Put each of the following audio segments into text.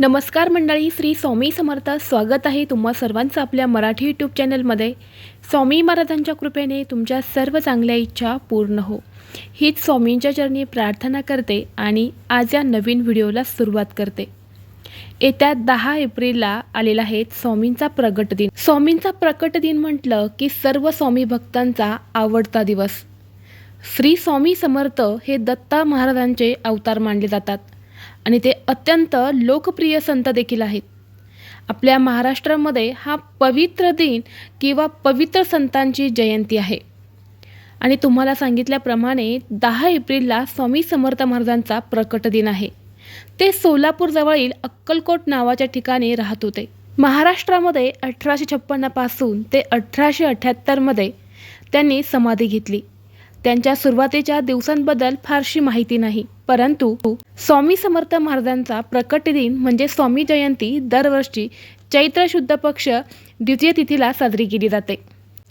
नमस्कार मंडळी श्री स्वामी समर्थ. स्वागत आहे तुम्हा सर्वांचं आपल्या मराठी यूट्यूब चॅनलमध्ये स्वामी महाराजांच्या कृपेने तुमच्या सर्व चांगल्या इच्छा पूर्ण हो. हीच स्वामींच्या चरणी प्रार्थना करते आणि आज या नवीन व्हिडिओला सुरुवात करते. येत्या दहा एप्रिलला आलेला आहे स्वामींचा प्रगट दिन. स्वामींचा प्रकट दिन म्हटलं की सर्व स्वामी भक्तांचा आवडता दिवस. श्री स्वामी समर्थ हे दत्ता महाराजांचे अवतार मानले जातात. आणि ते अत्यंत लोकप्रिय संत देखील आहेत. आपल्या महाराष्ट्रामध्ये हा पवित्र दिन किंवा पवित्र संतांची जयंती आहे. आणि तुम्हाला सांगितल्याप्रमाणे दहा एप्रिलला स्वामी समर्थ महाराजांचा प्रकट दिन आहे. ते सोलापूरजवळील अक्कलकोट नावाच्या ठिकाणी राहत होते. महाराष्ट्रामध्ये अठराशे छप्पन्नपासून ते अठराशे अठ्ठ्याहत्तरमध्ये त्यांनी समाधी घेतली. त्यांच्या सुरुवातीच्या दिवसांबद्दल फारशी माहिती नाही. परंतु स्वामी समर्थ महाराजांचा प्रकट दिन म्हणजे स्वामी जयंती दरवर्षी चैत्र शुद्ध पक्ष द्वितीय तिथीला साजरी केली जाते.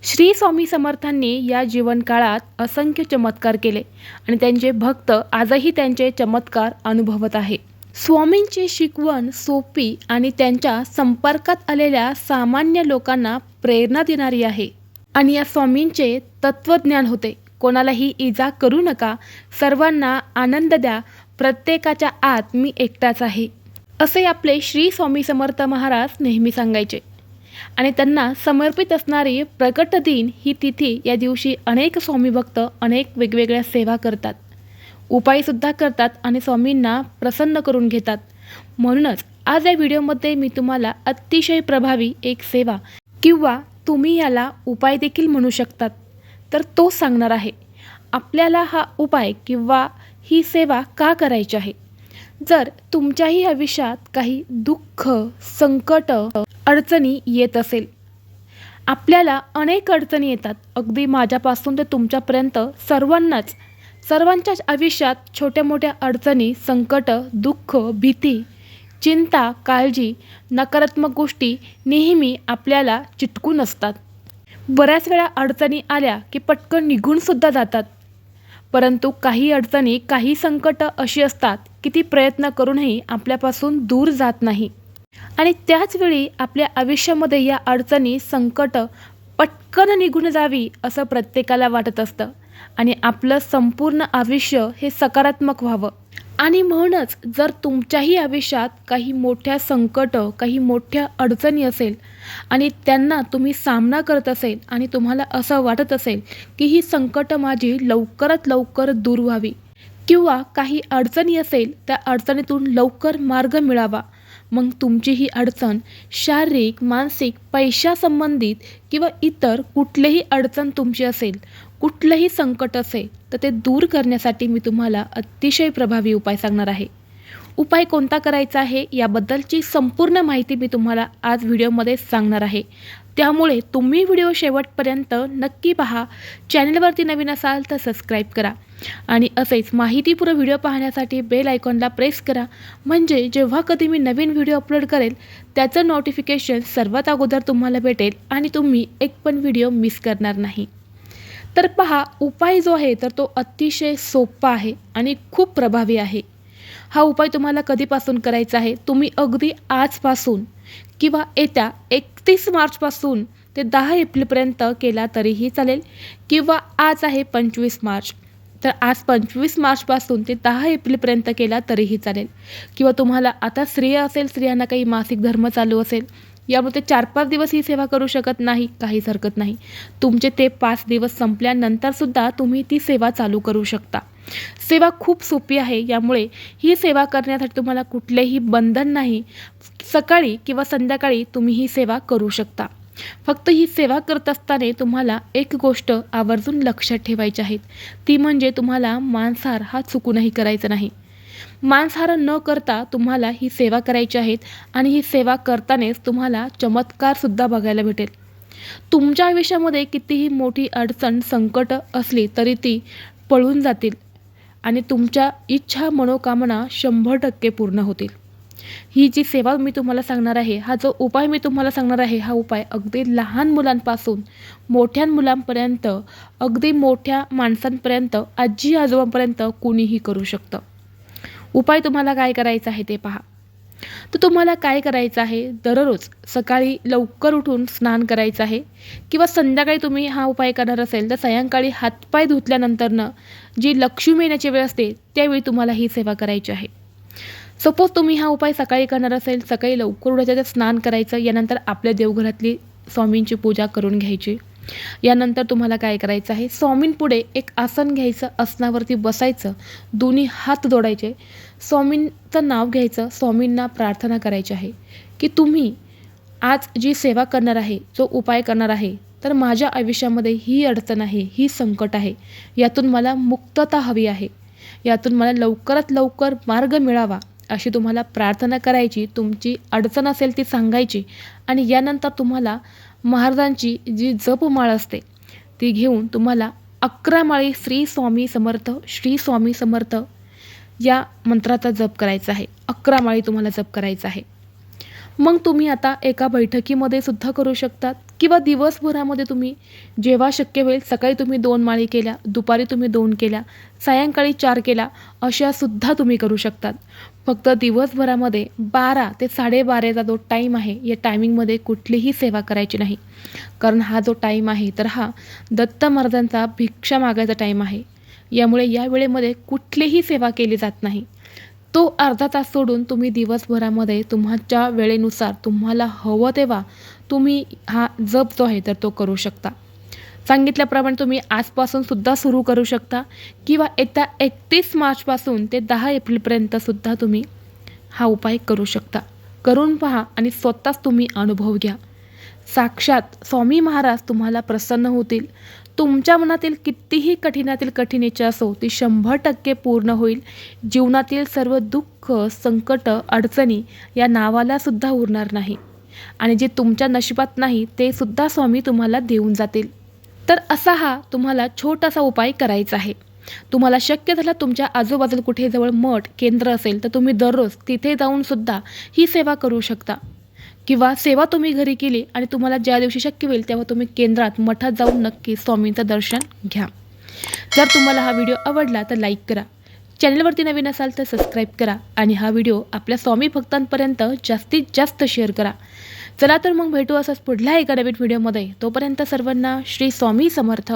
श्री स्वामी समर्थांनी या जीवनकाळात असंख्य चमत्कार केले आणि त्यांचे भक्त आजही त्यांचे चमत्कार अनुभवत आहे. स्वामींची शिकवण सोपी आणि त्यांच्या संपर्कात आलेल्या सामान्य लोकांना प्रेरणा देणारी आहे आणि या स्वामींचे तत्वज्ञान होते. कोणालाही इजा करू नका. सर्वांना आनंद द्या. प्रत्येकाच्या आत मी एकटाच आहे. असे आपले श्री स्वामी समर्थ महाराज नेहमी सांगायचे. आणि त्यांना समर्पित असणारी प्रकट दिन ही तिथी या दिवशी अनेक स्वामी भक्त अनेक वेगवेगळ्या सेवा करतात. उपायसुद्धा करतात आणि स्वामींना प्रसन्न करून घेतात. म्हणूनच आज या व्हिडिओमध्ये मी तुम्हाला अतिशय प्रभावी एक सेवा किंवा तुम्ही याला उपाय देखील म्हणू शकतात. तर तो सांगणार आहे आपल्याला हा उपाय किंवा ही सेवा का करायची आहे? जर तुमच्याही आयुष्यात काही दुःख संकट अडचणी येत असेल आपल्याला अनेक अडचणी येतात. अगदी माझ्यापासून ते तुमच्यापर्यंत सर्वांनाच. सर्वांच्याच आयुष्यात छोट्या मोठ्या अडचणी संकट दुःख भीती चिंता काळजी नकारात्मक गोष्टी नेहमी आपल्याला चिटकून असतात. बऱ्याच वेळा अडचणी आल्या की पटकन निघूनसुद्धा जातात. परंतु काही अडचणी काही संकटं अशी असतात की ती प्रयत्न करूनही आपल्यापासून दूर जात नाही. आणि त्याचवेळी आपल्या आयुष्यामध्ये या अडचणी संकट पटकन निघून जावी असं प्रत्येकाला वाटत असतं. आणि आपलं संपूर्ण आयुष्य हे सकारात्मक व्हावं. आणि म्हणूनच जर तुमच्याही आयुष्यात काही मोठ्या संकट काही मोठ्या अडचणी असेल आणि त्यांना तुम्ही सामना करत असेल आणि तुम्हाला असं वाटत असेल की ही संकट माझी लवकरात लवकर दूर व्हावी किंवा काही अडचणी असेल त्या अडचणीतून लवकर मार्ग मिळावा. मग तुमची ही अडचण शारीरिक मानसिक पैशासंबंधित किंवा इतर कुठलीही अडचण तुमची असेल कुठलंही संकट असेल तर ते दूर करण्यासाठी मी तुम्हाला अतिशय प्रभावी उपाय सांगणार आहे. उपाय कोणता करायचा आहे याबद्दलची संपूर्ण माहिती मी तुम्हाला आज व्हिडिओमध्ये सांगणार आहे. त्यामुळे तुम्ही व्हिडिओ शेवटपर्यंत नक्की पहा. चॅनलवरती नवीन असाल तर सबस्क्राईब करा. आणि असेच माहितीपूर्ण व्हिडिओ पाहण्यासाठी बेल आयकॉनला प्रेस करा. म्हणजे जेव्हा कधी मी नवीन व्हिडिओ अपलोड करेल त्याचं नोटिफिकेशन सर्वात अगोदर तुम्हाला भेटेल आणि तुम्ही एक पण व्हिडिओ मिस करणार नाही. तर पहा उपाय जो आहे तर तो अतिशय सोपा आहे आणि खूप प्रभावी आहे. हा उपाय तुम्हाला कधीपासून करायचा आहे? तुम्ही अगदी आजपासून किंवा येत्या एकतीस मार्चपासून ते दहा एप्रिलपर्यंत केला तरीही चालेल. किंवा आज आहे पंचवीस मार्च. तर आज पंचवीस मार्चपासून ते दहा एप्रिलपर्यंत केला तरीही चालेल. किंवा तुम्हाला आता स्त्रिया असेल स्त्रियांना काही मासिक धर्म चालू असेल यामुळे ते चार पाच दिवस ही सेवा करू शकत नाही काहीच हरकत नाही. तुमचे ते पाच दिवस संपल्यानंतरसुद्धा तुम्ही ती सेवा चालू करू शकता. सेवा खूप सोपी आहे यामुळे ही सेवा करण्यासाठी तुम्हाला कुठलेही बंधन नाही सकाळी किंवा संध्याकाळी तुम्ही ही सेवा करू शकता. फक्त ही सेवा करत असताना तुम्हाला एक गोष्ट आवर्जून लक्षात ठेवायची आहे. ती म्हणजे तुम्हाला मांसाहार हा चुकूनही करायचा नाही. मांसाहार न करता तुम्हाला ही सेवा करायची आहेत आणि ही सेवा करतानाच तुम्हाला चमत्कारसुद्धा बघायला भेटेल. तुमच्या आयुष्यामध्ये कितीही मोठी अडचण संकट असली तरी ती पळून जातील आणि तुमच्या इच्छा मनोकामना शंभर टक्के पूर्ण होतील. ही जी सेवा मी तुम्हाला सांगणार आहे हा जो उपाय मी तुम्हाला सांगणार आहे हा उपाय अगदी लहान मुलांपासून मोठ्या मुलांपर्यंत अगदी मोठ्या माणसांपर्यंत आजी आजोबांपर्यंत कुणीही करू शकतं. उपाय तुम्हाला काय करायचा आहे ते पहा. तर तुम्हाला काय करायचं आहे दररोज सकाळी लवकर उठून स्नान करायचं आहे किंवा संध्याकाळी तुम्ही हा उपाय करणार असेल तर सायंकाळी हातपाय धुतल्यानंतरनं जी लक्ष्मी येण्याची वेळ असते त्यावेळी तुम्हाला ही सेवा करायची आहे. सपोज तुम्ही हा उपाय सकाळी करणार असेल सकाळी लवकर उठायचं तर स्नान करायचं यानंतर आपल्या देवघरातली स्वामींची पूजा करून घ्यायची. यानंतर तुम्हाला काय करायचं आहे? स्वामींपुढे एक आसन घ्यायचं आसनावरती बसायचं दोन्ही हात जोडायचे. स्वामींचं नाव घ्यायचं स्वामींना प्रार्थना करायची आहे की तुम्ही आज जी सेवा करणार आहे जो उपाय करणार आहे तर माझ्या आयुष्यामध्ये ही अडचण आहे ही संकट आहे. यातून मला मुक्तता हवी आहे. यातून मला लवकरात लवकर मार्ग मिळावा. अशी तुम्हाला प्रार्थना करायची तुमची अडचण असेल ती सांगायची आणि यानंतर तुम्हाला महाराजांची जी जपमाळ असते ती घेऊन तुम्हाला अकरा माळी श्री स्वामी समर्थ श्री स्वामी समर्थ या मंत्राचा जप करायचा आहे. अकरा माळी तुम्हाला जप करायचा आहे. मग तुम्ही आता एका बैठकीमध्ये सुद्धा करू शकतात. किंवा दिवसभरामध्ये तुम्ही जेव्हा शक्य होईल सकाळी तुम्ही दोन माळी केल्या दुपारी तुम्ही दोन केल्या सायंकाळी चार केल्या अशा सुद्धा तुम्ही करू शकतात. फक्त दिवसभरामध्ये बारा ते साडेबाराचा जो टाईम आहे या टायमिंगमध्ये कुठलीही सेवा करायची नाही. कारण हा जो टाईम आहे तर हा दत्त महाराजांचा भिक्षा मागायचा टाईम आहे. यामुळे या वेळेमध्ये कुठलीही सेवा केली जात नाही. तो अर्धा तास सोडून तुम्ही दिवसभरामध्ये तुमच्या वेळेनुसार तुम्हाला हवं तेव्हा तुम्ही हा जप जो आहे तर तो करू शकता. सांगितल्याप्रमाणे तुम्ही आजपासून सुद्धा सुरू करू शकता किंवा येत्या एकतीस मार्चपासून ते दहा एप्रिलपर्यंत सुद्धा तुम्ही हा उपाय करू शकता. करून पहा आणि स्वतःच तुम्ही अनुभव घ्या. साक्षात स्वामी महाराज तुम्हाला प्रसन्न होतील. तुमच्या मनातील कितीही कठीणातील कठीण इच्छा असो ती शंभर टक्के पूर्ण होईल. जीवनातील सर्व दुःख संकट अडचणी या नावाला सुद्धा उरणार नाही. आणि जे तुमच्या नशिबात नाही ते सुद्धा स्वामी तुम्हाला देऊन जातील. तर असा हा तुम्हाला छोटासा उपाय करायचा आहे. तुम्हाला शक्य झाला तुमच्या आजूबाजूला कुठे जवळ मठ केंद्र असेल तर तुम्ही दररोज तिथे जाऊन सुद्धा ही सेवा करू शकता. किंवा सेवा तुम्ही घरी केली आणि तुम्हाला ज्या दिवशी शक्य होईल तेव्हा तुम्ही केंद्रात मठात जाऊन नक्की स्वामींचं दर्शन घ्या. जर तुम्हाला हा व्हिडिओ आवडला तर लाईक करा. चॅनलवरती नवीन असाल तर सबस्क्राईब करा आणि हा व्हिडिओ आपल्या स्वामी भक्तांपर्यंत जास्तीत जास्त शेअर करा. चला तर मग भेटू असंच पुढल्या एका नवीन व्हिडिओमध्ये तोपर्यंत सर्वांना श्री स्वामी समर्थ.